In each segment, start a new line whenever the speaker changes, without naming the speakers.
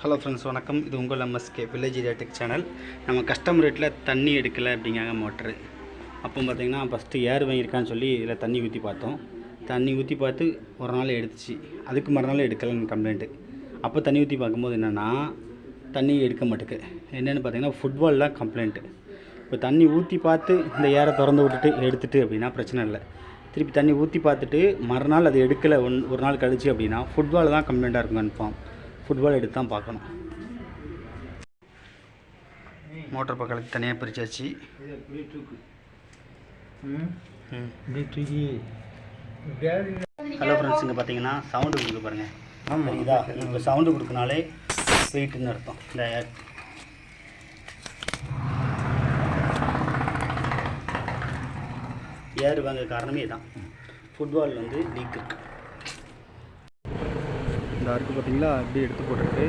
Hello friends வணக்கம். இது உங்கள் MSK village area tech channel நம்ம கஸ்டமர் ரேட்டில் தண்ணி எடுக்கலை அப்படிங்காங்க மோட்ரு அப்போ பார்த்திங்கன்னா ஃபஸ்ட்டு ஏர் வாங்கியிருக்கான்னு சொல்லி இதில் தண்ணி ஊற்றி பார்த்தோம். தண்ணி ஊற்றி பார்த்து ஒரு நாள் எடுத்துச்சு. அதுக்கு மறுநாள் எடுக்கலைன்னு கம்ப்ளைண்ட்டு அப்போ தண்ணி ஊற்றி பார்க்கும்போது என்னென்னா தண்ணி எடுக்க மாட்டேக்கு. என்னென்னு பார்த்தீங்கன்னா ஃபுட்பால் தான் கம்ப்ளைண்ட்டு இப்போ தண்ணி ஊற்றி பார்த்து இந்த ஏரை திறந்து விட்டுட்டு எடுத்துட்டு அப்படின்னா பிரச்சனை இல்லை. திருப்பி தண்ணி ஊற்றி பார்த்துட்டு மறுநாள் அது எடுக்கலை ஒன் ஒரு நாள் கழிச்சு அப்படின்னா ஃபுட்பால் தான் கம்ப்ளைண்ட்டாக இருக்கும் கன்ஃபார்ம் ஃபுட்பால் எடுத்து தான் பார்க்கணும் மோட்டர் பக்கத்துக்கு தனியாக பிரிச்சாச்சு. ம் ஹலோ ஃப்ரெண்ட்ஸ் இங்கே பார்த்தீங்கன்னா சவுண்டு கொடுக்க பாருங்கள் ஆமாம் இதா இப்போ சவுண்டு கொடுக்கனாலே வெயிட்டுன்னு அர்த்தம். இந்த ஏர் வாங்க காரணமே தான் ஃபுட்பால் வந்து லீக் இருக்கு. இந்த அருக்கு பார்த்தீங்களா? அப்படியே எடுத்து போட்டுருக்கு.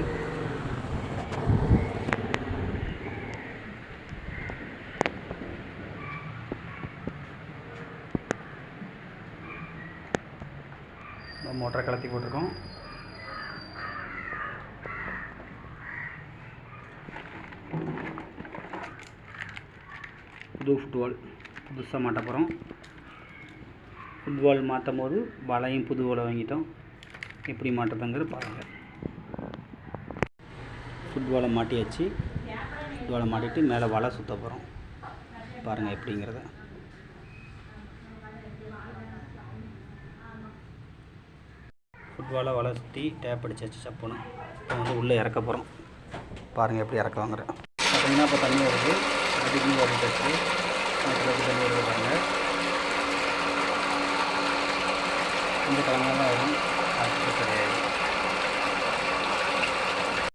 மோட்டரை கலத்தி போட்டிருக்கோம். புது ஃபுட்பால் புதுசாக மாட்ட போகிறோம் ஃபுட்பால் மாற்றும் போது வலையும் புது வலை வாங்கிட்டோம். எப்படி மாட்டுறதுங்கிறது பாருங்கள் ஃபுட்பாலை மாட்டியாச்சு. ஃபுட்பாலை மாட்டிட்டு மேலே வலை சுற்ற போகிறோம் பாருங்கள் எப்படிங்கிறத. ஃபுட்பாலை வலை சுற்றி டேப் அடிச்சாச்சு சப்புன்னு. இப்போ வந்து உள்ளே இறக்க போகிறோம் பாருங்கள் எப்படி இறக்க வாங்குறேன் பார்த்தீங்கன்னா இப்போ தண்ணி வருது? அதுக்குன்னு ஓடிட்டு தண்ணி வருது பாருங்கள் இந்த கிழமை தான் வரும்.